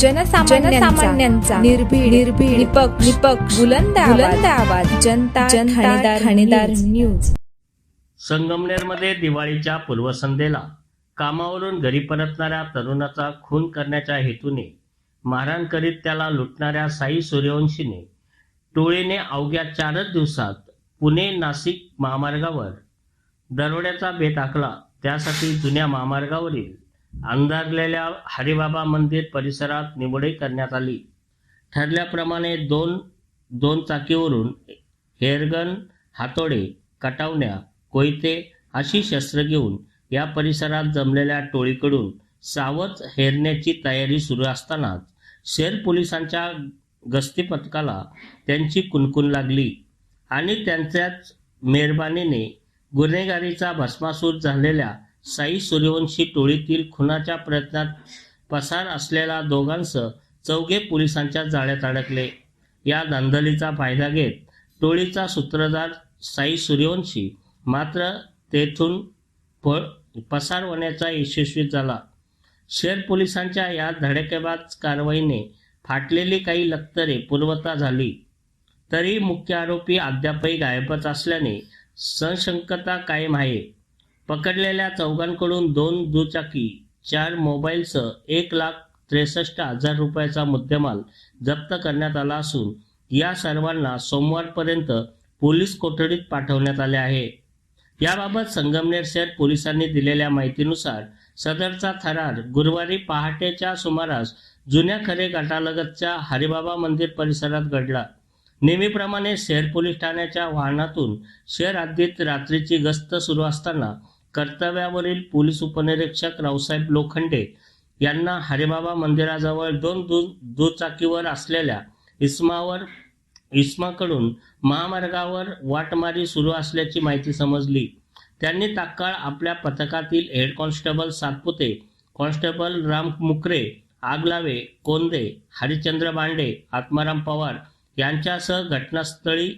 जनसामान्यांचा निर्भीड निर्भीड निपक्ष निपक्ष बुलंद बुलंद आवाज जनता जनता ठाणेदार न्यूज. संगमनेरमध्ये दिवाळीच्या पूर्वसंध्येला कामावरून घरी परतणाऱ्या तरुणाचा खून करण्याच्या हेतूने मारहाण करीत त्याला लुटणाऱ्या साई सूर्यवंशीने टोळीने अवघ्या चारच दिवसात पुणे नाशिक महामार्गावर दरोड्याचा बेत आखला. त्यासाठी जुन्या महामार्गावरील अंधारलेल्या हरिबाबा मंदिर परिसरात निवडही करण्यात आली. ठरल्याप्रमाणे दोन दोन चाकीवरून हेरगन हातोडे कटावण्या कोयते अशी शस्त्र घेऊन या परिसरात जमलेल्या टोळीकडून सावध हेरण्याची तयारी सुरू असतानाच शहर पोलिसांच्या गस्ती पथकाला त्यांची कुणकुण लागली आणि त्यांच्याच मेहरबानीने गुन्हेगारीचा भस्मासूर झालेल्या साई सूर्यवंशी टोळीतील खुनाच्या प्रयत्नात पसार असलेल्या दोघांसह चौघे पोलिसांच्या जाळ्यात अडकले. या धांदलीचा फायदा घेत टोळीचा सूत्रधार साई सूर्यवंशी मात्र तेथून प पसार होण्याचा यशस्वी झाला. शेर पोलिसांच्या या धडकेबाज कारवाईने फाटलेली काही लक्तरे पूर्वता झाली. तरी मुख्य आरोपी अद्यापही गायबच असल्याने संशंकता कायम आहे. पकडलेल्या चौघांकडून दोन दुचाकी चार मोबाईलसह एक लाख त्रेसष्ट हजार रुपयाचा मुद्देमाल जप्त करण्यात आला असून या सर्वांना सोमवारपर्यंत पोलीस कोठडीत पाठवण्यात आले आहे. याबाबत संगमनेर शहर पोलिसांनी दिलेल्या माहितीनुसार सदरचा थरार गुरुवारी पहाटेच्या सुमारास जुन्या खरे गटालगतच्या हरिबाबा मंदिर परिसरात घडला. नेहमीप्रमाणे शहर पोलीस ठाण्याच्या वाहनातून शहर हद्दीत रात्रीची गस्त सुरू असताना कर्तव्यावरील पोलीस उपनिरीक्षक रावसाहेब लोखंडे यांना हरिबाबा मंदिराजवळ दोन दु दुचाकीवर असलेल्या इस्मावर इस्माकडून महामार्गावर वाटमारी सुरू असल्याची माहिती समजली. त्यांनी तात्काळ आपल्या पथकातील head constable Satpute constable Ram Mukre Aglave Konde Harichandra Bande Atmaram Pawar यांच्यासह घटनास्थळी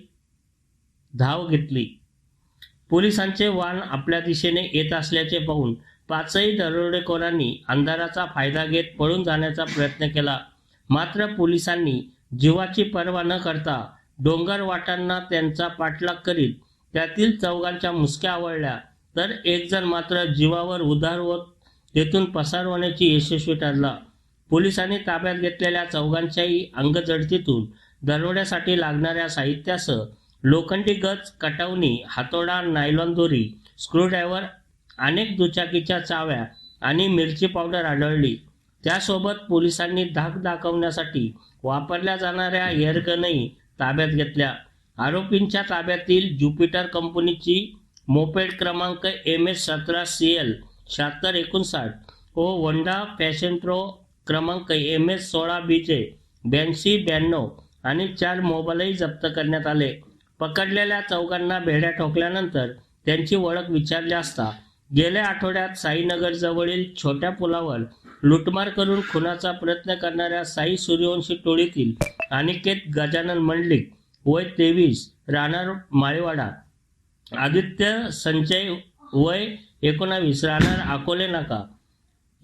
धाव घेतली. पोलिसांचे वाहन आपल्या दिशेने येत असल्याचे पाहून पाचही दरोडेखोरांनी अंधाराचा फायदा घेत पळून जाण्याचा प्रयत्न केला. मात्र पोलिसांनी जीवाची पर्वा न करता डोंगर वाटांना त्यांचा पाठलाग करीत त्यातील चौघांच्या मुसक्या आवळल्या. तर एक जण मात्र जीवावर उधार होत तेथून पसार होण्याची यशस्वी ठरला. पोलिसांनी ताब्यात घेतलेल्या चौघांच्याही अंगजडतीतून दरोड्यासाठी लागणाऱ्या साहित्यासह लोखंडी गज कटावणी हातोडा नायलॉन दोरी स्क्रूड्रायव्हर अनेक दुचाकीच्या चाव्या आणि मिरची पावडर आढळली. त्यासोबत पोलिसांनी धाक दाखवण्यासाठी वापरल्या जाणाऱ्या एअरगनही ताब्यात घेतल्या. आरोपींच्या ताब्यातील ज्युपिटर कंपनीची मोपेड क्रमांक एम एस सतरा सी एल शहात्तर एकोणसाठ व वंडा फॅशन प्रो क्रमांक एम एस सोळा बीचे ब्याऐंशी ब्याण्णव आणि चार मोबाईलही जप्त करण्यात आले. पकडलेल्या चौघांना भेड्या ठोकल्यानंतर त्यांची ओळख विचारली असता गेल्या आठवड्यात साईनगर जवळील छोट्या पुलावर लुटमार करून खुनाचा प्रयत्न करणाऱ्या साई सूर्यवंशी टोळीतील अनिकेत गजानन मंडलिक वय तेवीस राहणार माळेवाडा. आदित्य संजय वय एकोणावीस राहणार अकोले नाका.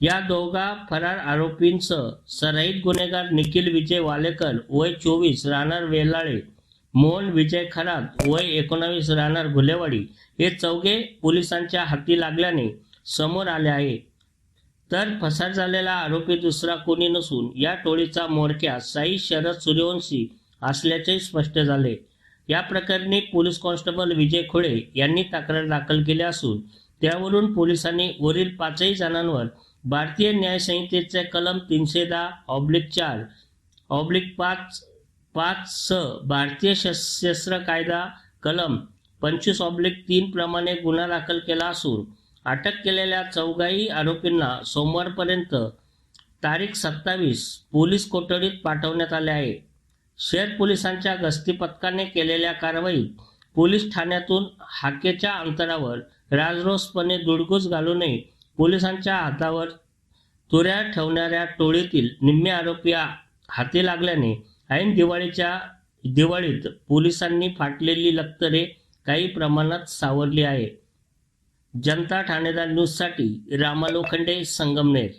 या दोघा फरार आरोपींसह सराईत गुन्हेगार निखिल विजय वालेकर वय चोवीस राहणार वेलाळे मोहन विजय खरात वय एकोणावीस राहणार घुलेवाडी. हे चौघे पोलिसांच्या हाती लागल्याने समोर आले आहे. तर फसार झालेला आरोपी दुसरा कोणी नसून या टोळीचा मोरक्या साई शरद सूर्यवंशी असल्याचे स्पष्ट झाले. या प्रकरणी पोलीस कॉन्स्टेबल विजय खोळे यांनी तक्रार दाखल केली असून त्यावरून पोलिसांनी वरील पाचही जणांवर भारतीय न्याय संहितेचे कलम तीनशे दहा ऑब्लिक चार ऑब्लिक पाच पाच स भारतीय सशस्त्र कायदा कलम पंचवीस ऑब्लिक तीन प्रमाणे गुन्हा दाखल केला असून अटक केलेल्या चौघाही आरोपींना सोमवारपर्यंत तारीख सत्तावीस पोलीस कोठडीत पाठवण्यात आले आहे. शहर पोलिसांच्या गस्ती पथकाने केलेल्या कारवाईत पोलीस ठाण्यातून हाकेच्या अंतरावर राजरोसपणे दुडगूस घालू नये पोलिसांच्या हातावर तुऱ्या ठेवणाऱ्या टोळीतील निम्मे आरोपी हाती लागल्याने ऐन दिवाळीच्या दिवाळीत पोलिसांनी फाटलेली लक्तरे काही प्रमाणात सावरली आहे जनता ठाणेदार न्यूजसाठी रामा लोखंडे संगमनेर